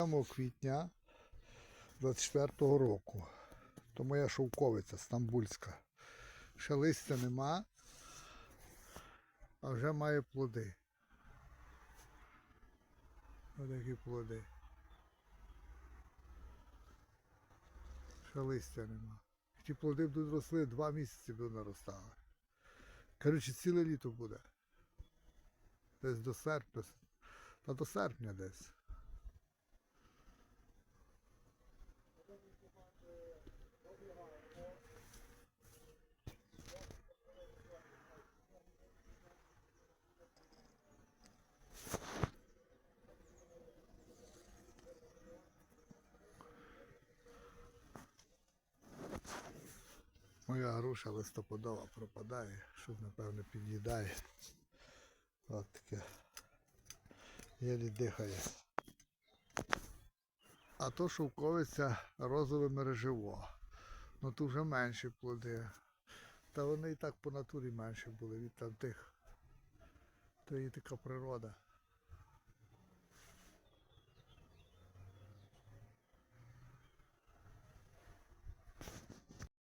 7 квітня 24-го року. То моя шовковиця стамбульська. Ще листя нема, а вже має плоди. Ось такі плоди. Ще листя нема. Ті плоди будуть росли два місяці будуть наростали. Коротше, ціле літо буде. Десь до серпня. Та до серпня десь. Моя груша листопадова пропадає, щось напевно під'їдає. От таке. Єлі дихає. А то шовковиця розове мережево. Ну тут вже менші плоди. Та вони і так по натурі менші були від там тих. То і така природа.